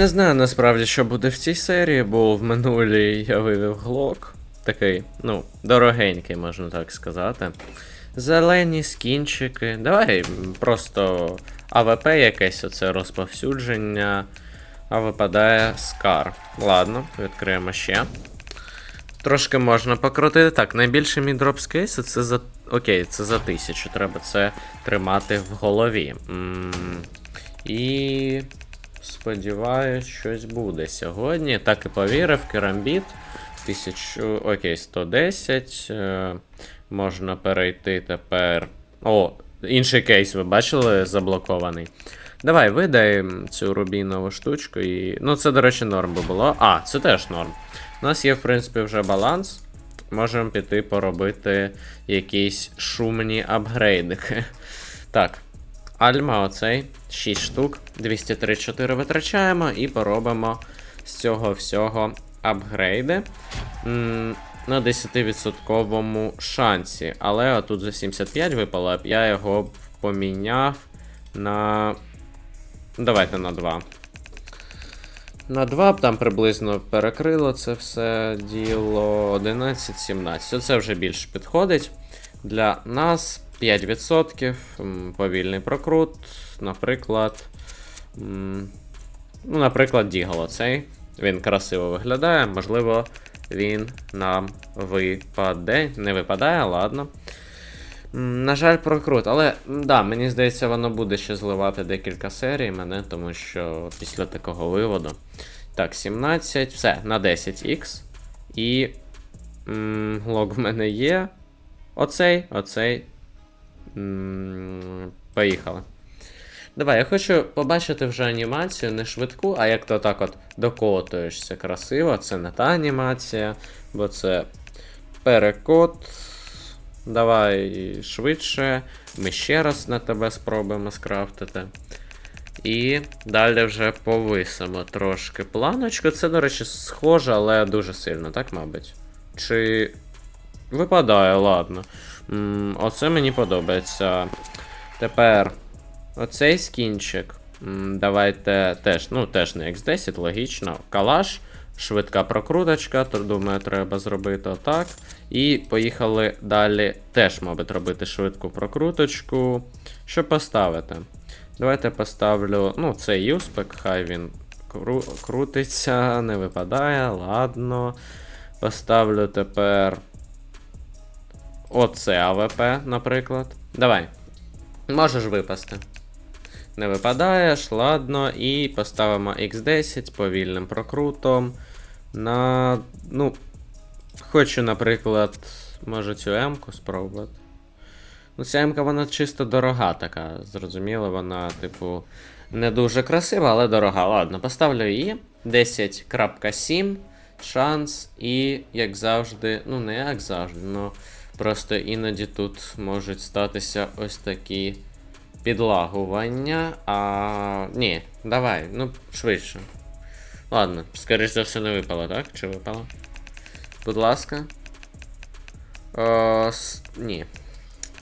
Не знаю насправді, що буде в цій серії, бо в минулій я вивів глок. Такий, ну, дорогенький, можна так сказати. Зелені скінчики. Давай просто АВП якесь оце розповсюдження. А випадає скар. Ладно, відкриємо ще. Трошки можна покрутити. Так, найбільший мій дроп кейсу це за. Окей, це за тисячу. Треба це тримати в голові. м І. Сподіваюсь, щось буде сьогодні. Так і повірив, керамбіт. 1000. Окей, 110. Е, можна перейти тепер. О, інший кейс, ви бачили, заблокований. Давай, видай цю рубінову штучку і. Ну, це, до речі, норм би було. А, це теж норм. У нас є, в принципі, вже баланс. Можемо піти поробити якісь шумні апгрейдики. Так. Альма, оцей 6 штук, 234 витрачаємо і поробимо з цього всього апгрейди на 10% шансі. Але отут за 75 випало, я його поміняв на. Давайте на 2. На 2 б там приблизно перекрило це все діло 11-17. Оце вже більш підходить. Для нас 5%, повільний прокрут, наприклад. Ну, наприклад, Дігл оцей. Він красиво виглядає, можливо, він нам випаде. Не випадає, ладно. На жаль, прокрут, але да, мені здається, воно буде ще зливати декілька серій мене, тому що після такого виводу. Так, 17, все, на 10х. І. м, Лог в мене є. Оцей, оцей. Поїхали. Давай, я хочу побачити вже анімацію, не швидку, а як то так от докотуєшся красиво. Це не та анімація, бо це перекот. Давай швидше. Ми ще раз на тебе спробуємо скрафтити. І далі вже повисимо трошки планочку. Це, до речі, схоже, але дуже сильно, так, мабуть? Чи. Випадає, ладно. Оце мені подобається. Тепер оцей скінчик. Давайте теж, ну, теж не X10, логічно. Калаш, швидка прокруточка, то думаю, треба зробити отак. І поїхали далі теж, мабуть, робити швидку прокруточку. Що поставити? Давайте поставлю. Ну, цей юспек, хай він кру- крутиться, не випадає, ладно. Поставлю тепер. Оце АВП, наприклад. Давай. Можеш випасти. Не випадаєш, ладно. І поставимо X10 повільним прокрутом. На. Ну. Хочу, наприклад, може цю М-ку спробувати. Ну, ця М-ка, вона чисто дорога така. Зрозуміло, вона, типу, не дуже красива, але дорога. Ладно, поставлю її. 10.7 шанс. І, як завжди, ну не як завжди, ну. Просто іноді тут можуть статися ось такі підлагування. А. Ні, давай, ну, швидше. Ладно, скоріш за все не випало, так? Чи випало? Будь ласка. О, с... Ні.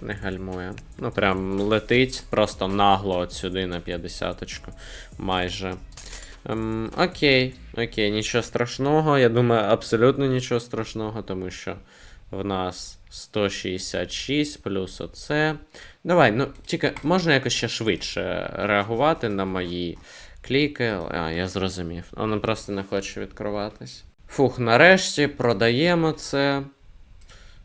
Не гальмує. Ну, прям летить просто нагло от сюди на 50-очку. Майже. Ем, окей, окей, нічого страшного. Я думаю, абсолютно нічого страшного, тому що в нас 166 плюс оце. Давай, ну, тільки можна якось ще швидше реагувати на мої кліки. А, я зрозумів. Воно просто не хоче відкриватись. Фух, нарешті продаємо це.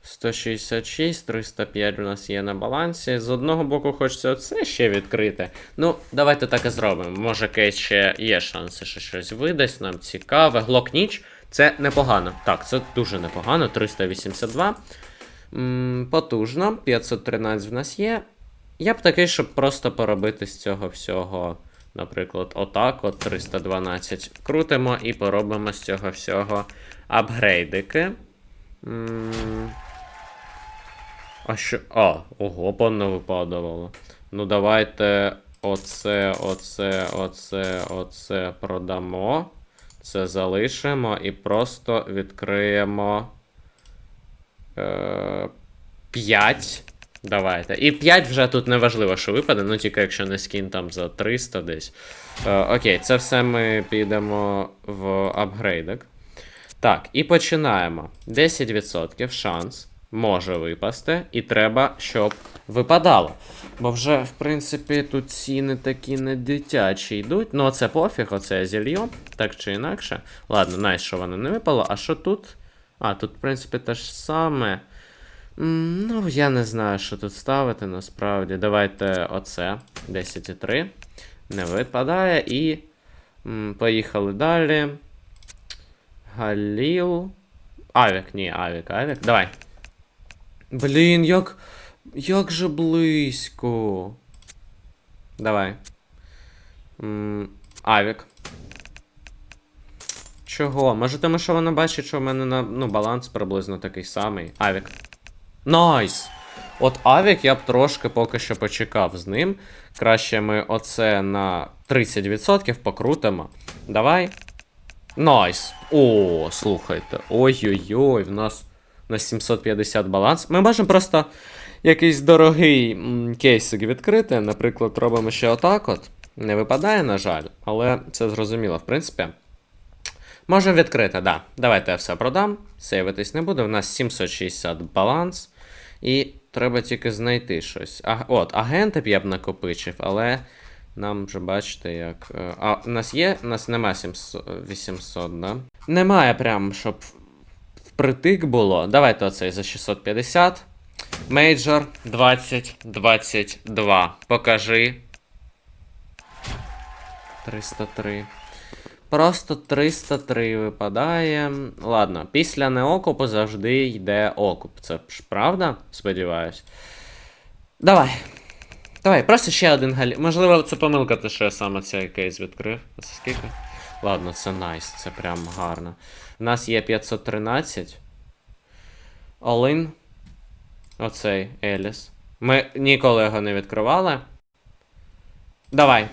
166, 305 у нас є на балансі. З одного боку, хочеться оце ще відкрити. Ну, давайте так і зробимо. Може, кейс ще є шанси, що щось видасть. Нам цікаве. Глок ніч. Це непогано. Так, це дуже непогано. 382. М, потужно. 513 в нас є. Я б такий, щоб просто поробити з цього всього. Наприклад, отак, от 312 крутимо і поробимо з цього всього апгрейдики. А що. А, ого, панно випадувало. Ну, давайте оце, оце, оце, оце продамо. Це залишимо і просто відкриємо. Е, 5. Давайте. І 5 вже тут не важливо, що випаде, ну тільки якщо не скін там за 300 десь. Е, окей, це все ми підемо в апгрейдик. Так, і починаємо. 10% шанс може випасти, і треба, щоб випадало. Бо вже, в принципі, тут ціни такі не дитячі йдуть. Ну, це пофіг, оце зільйо, так чи інакше. Ладно, найс, що воно не випало. А що тут? А, тут, в принципі, те ж саме. Ну, я не знаю, що тут ставити насправді. Давайте оце. 10,3. Не випадає. І. м, Поїхали далі. Галіл. Авік, ні, авік, авік. Давай. Блін, як. Як же близько. Давай. М, Авік. Чого? Може, тому що вона бачить, що в мене на, ну, баланс приблизно такий самий. Авік. Найс! От Авік я б трошки поки що почекав з ним. Краще ми оце на 30% покрутимо. Давай. Найс. О, слухайте. Ой-ой-ой, в нас на 750 баланс. Ми можемо просто якийсь дорогий кейсик відкрити. Наприклад, робимо ще отак от. Не випадає, на жаль, але це зрозуміло, в принципі. Можемо відкрити, да. Давайте я все продам. Сейвитись не буде. У нас 760 баланс. І треба тільки знайти щось. А, от, агенти б я б накопичив, але нам вже бачите, як. е, А, у нас є. У нас нема 700, 800, да? Немає прям, щоб впритик було. Давайте оцей за 650. Мейджор 2022. Покажи. 303. Просто 303 випадає. Ладно, після неокупу завжди йде окуп. Це ж правда? Сподіваюсь. Давай. Давай, просто ще один галі. Можливо, це помилка, те, що я саме цей кейс відкрив. Це скільки? Ладно, це найс, це прям гарно. У нас є 513. Олин. Оцей Еліс. Ми ніколи його не відкривали. Давай.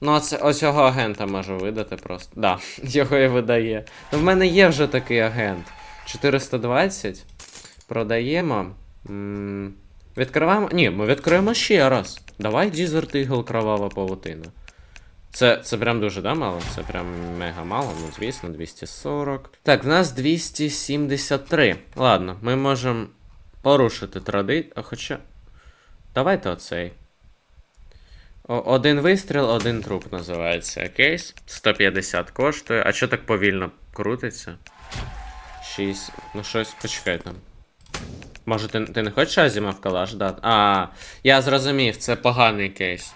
Ну, оце, ось цього агента можу видати просто. Да, його і видає. Ну, в мене є вже такий агент. 420. Продаємо. М, Відкриваємо. Ні, ми відкриємо ще раз. Давай Desert Eagle кровава павутина. Це, це прям дуже да, мало? Це прям мега мало, ну звісно, 240. Так, в нас 273. Ладно, ми можемо порушити традицію. Хоча. Давайте оцей. О- один вистріл, один труп називається кейс. 150 коштує. А що так повільно крутиться? 6. Ну щось, почекай там. Може, ти, ти не хочеш Азіма в калаш дати? А, я зрозумів, це поганий кейс.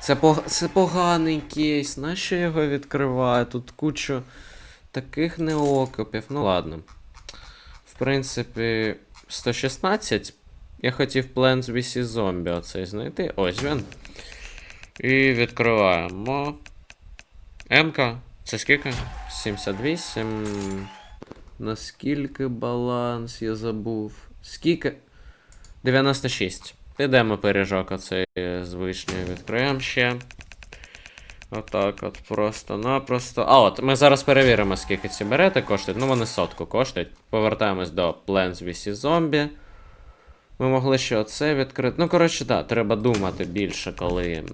Це, пог... це поганий кейс. Нащо його відкриваю? Тут кучу таких неокопів. Ну ладно. В принципі, 116. Я хотів Plants vs Zombie оцей знайти. Ось він. І відкриваємо. М-ка. Це скільки? 78. Наскільки баланс я забув? Скільки? 96. Підемо пиріжок оцей з вишнею відкриємо ще. Отак от просто-напросто. А от, ми зараз перевіримо, скільки ці берети коштують. Ну, вони сотку коштують. Повертаємось до Plants vs Zombie. Ми могли ще оце відкрити. Ну, коротше, так, да, треба думати більше, коли,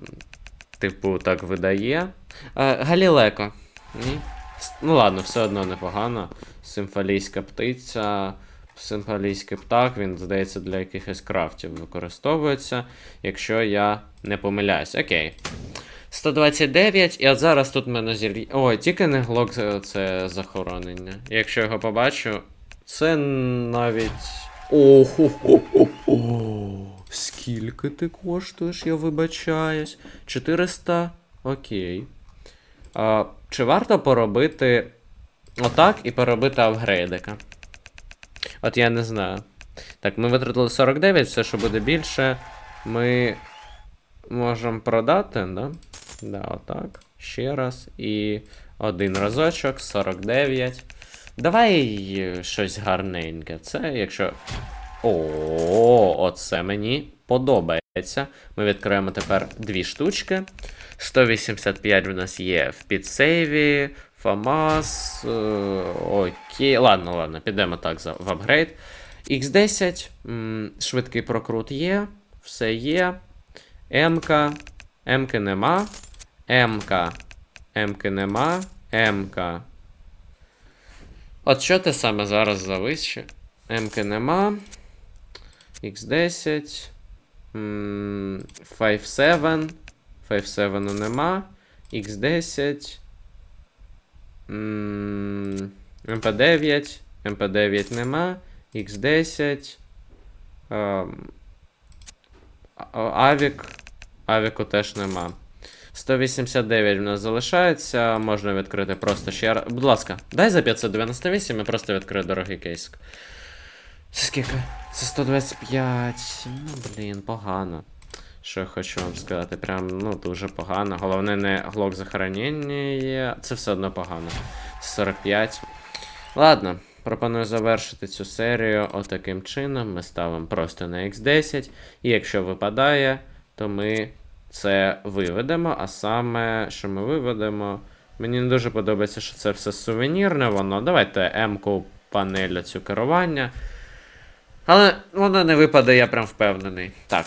типу, так видає. Е, Галілеко. Ні? Ну ладно, все одно непогано. Симфалійська птиця. Симфалійський птах, він, здається, для якихось крафтів використовується, якщо я не помиляюсь. Окей. 129, і от зараз тут в мене зіль... Ой, тільки не глок це- це захоронення. Якщо його побачу, це навіть. Ого. Скільки ти коштуєш, я вибачаюсь. 400. Окей. А, чи варто поробити отак і поробити апгрейдика? От я не знаю. Так, ми витратили 49, все, що буде більше. Ми можемо продати, да? Да, отак. Ще раз. І один разочок, 49. Давай щось гарненьке. Це якщо. О, оце мені подобається. Ми відкриємо тепер дві штучки. 185 в нас є в підсейві. ФАМАС. Е, окей. Ладно, ладно, підемо так за, в апгрейд. X10, м, швидкий прокрут є, все є. МК, МК нема. МК, МК нема. МК. От що ти саме зараз завище? МК нема. X10. м, 5-7. 5-7 нема. X10. М, МП9. МП9 нема. X10. ем, Авік. Авіку теж нема. 189 в нас залишається. Можна відкрити просто ще раз. Будь ласка, дай за 598 і просто відкрию дорогий кейсик. Скільки? Це 125. Ну, блін, погано. Що я хочу вам сказати, прям ну дуже погано. Головне не глок захоронення є. Це все одно погано. 45. Ладно, пропоную завершити цю серію отаким чином. Ми ставимо просто на X10. І якщо випадає, то ми це виведемо. А саме, що ми виведемо. Мені не дуже подобається, що це все сувенірне, воно. Давайте М-ку панель цю керування. Але воно не випаде, я прям впевнений. Так.